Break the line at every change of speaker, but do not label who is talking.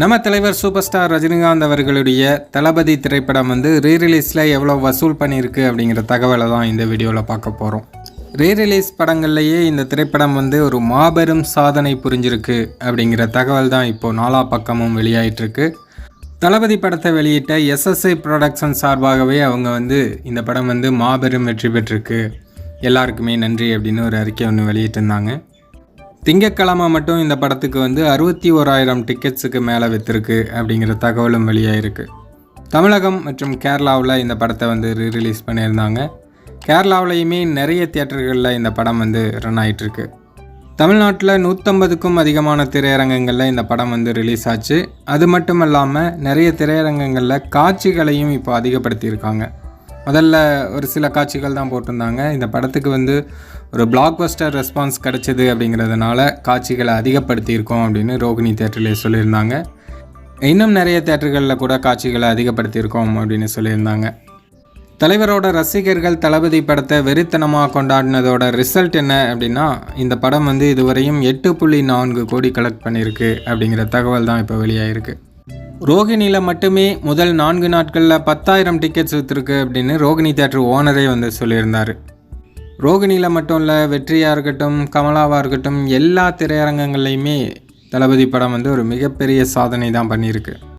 நம்ம தலைவர் super star Rajinikanth அவர்களுடைய தளபதி திரைப்படம் வந்து ரீரிலீஸில் எவ்வளோ வசூல் பண்ணியிருக்கு அப்படிங்கிற தகவலை தான் இந்த வீடியோவில் பார்க்க போகிறோம் ரீரிலீஸ் படங்கள்லேயே இந்த திரைப்படம் வந்து ஒரு மாபெரும் சாதனை புரிஞ்சிருக்கு அப்படிங்கிற தகவல் தான் இப்போது நாலா பக்கமும் வெளியாயிட்டிருக்கு. தளபதி படத்தை வெளியிட்ட எஸ்எஸ்ஐ ப்ரொடக்ஷன் சார்பாகவே அவங்க வந்து இந்த படம் வந்து மாபெரும் வெற்றி பெற்றிருக்கு. எல்லாருக்குமே நன்றி அப்படின்னு ஒரு அறிக்கை ஒன்று வெளியிட்டிருந்தாங்க. திங்கக்கிழமை மட்டும் இந்த படத்துக்கு வந்து அறுபத்தி ஓராயிரம் டிக்கெட்ஸுக்கு மேலே விற்றுருக்கு அப்படிங்கிற தகவலும் வெளியாயிருக்கு. தமிழகம் மற்றும் கேரளாவில் இந்த படத்தை வந்து ரிலீஸ் பண்ணியிருந்தாங்க. கேரளாவிலையுமே நிறைய தியேட்டர்களில் இந்த படம் வந்து ரன் ஆயிட்டிருக்கு. தமிழ்நாட்டில் நூற்றம்பதுக்கும் அதிகமான திரையரங்கங்களில் இந்த படம் வந்து ரிலீஸ் ஆச்சு. அது மட்டும் இல்லாமல் நிறைய திரையரங்கங்களில் காட்சிகளையும் இப்போ அதிகப்படுத்தியிருக்காங்க. முதல்ல ஒரு சில காட்சிகள் தான் போட்டிருந்தாங்க. இந்த படத்துக்கு வந்து ஒரு பிளாக் பஸ்டர் ரெஸ்பான்ஸ் கிடச்சிது அப்படிங்கிறதுனால காட்சிகளை அதிகப்படுத்தியிருக்கோம் அப்படின்னு ரோகிணி தேட்டரிலே சொல்லியிருந்தாங்க. இன்னும் நிறைய தேட்டர்களில் கூட காட்சிகளை அதிகப்படுத்தியிருக்கோம் அப்படின்னு சொல்லியிருந்தாங்க. தலைவரோட ரசிகர்கள் தளபதி படத்தை வெறித்தனமாக கொண்டாடினதோட ரிசல்ட் என்ன அப்படின்னா இந்த படம் வந்து இதுவரையும் எட்டு புள்ளி நான்கு கோடி கலெக்ட் பண்ணியிருக்கு அப்படிங்கிற தகவல் தான் இப்போ வெளியாகிருக்கு ரோகிணியில் மட்டுமே முதல் நான்கு நாட்களில் பத்தாயிரம் டிக்கெட்ஸ் விற்றுருக்கு அப்படின்னு ரோகிணி தேட்டர் ஓனரே வந்து சொல்லியிருந்தார். ரோகிணியில் மட்டும் இல்லை வெற்றியாக இருக்கட்டும் கமலாவாக இருக்கட்டும் எல்லா திரையரங்கங்கள்லையுமே தளபதி படம் வந்து ஒரு மிகப்பெரிய சாதனை தான் பண்ணியிருக்கு.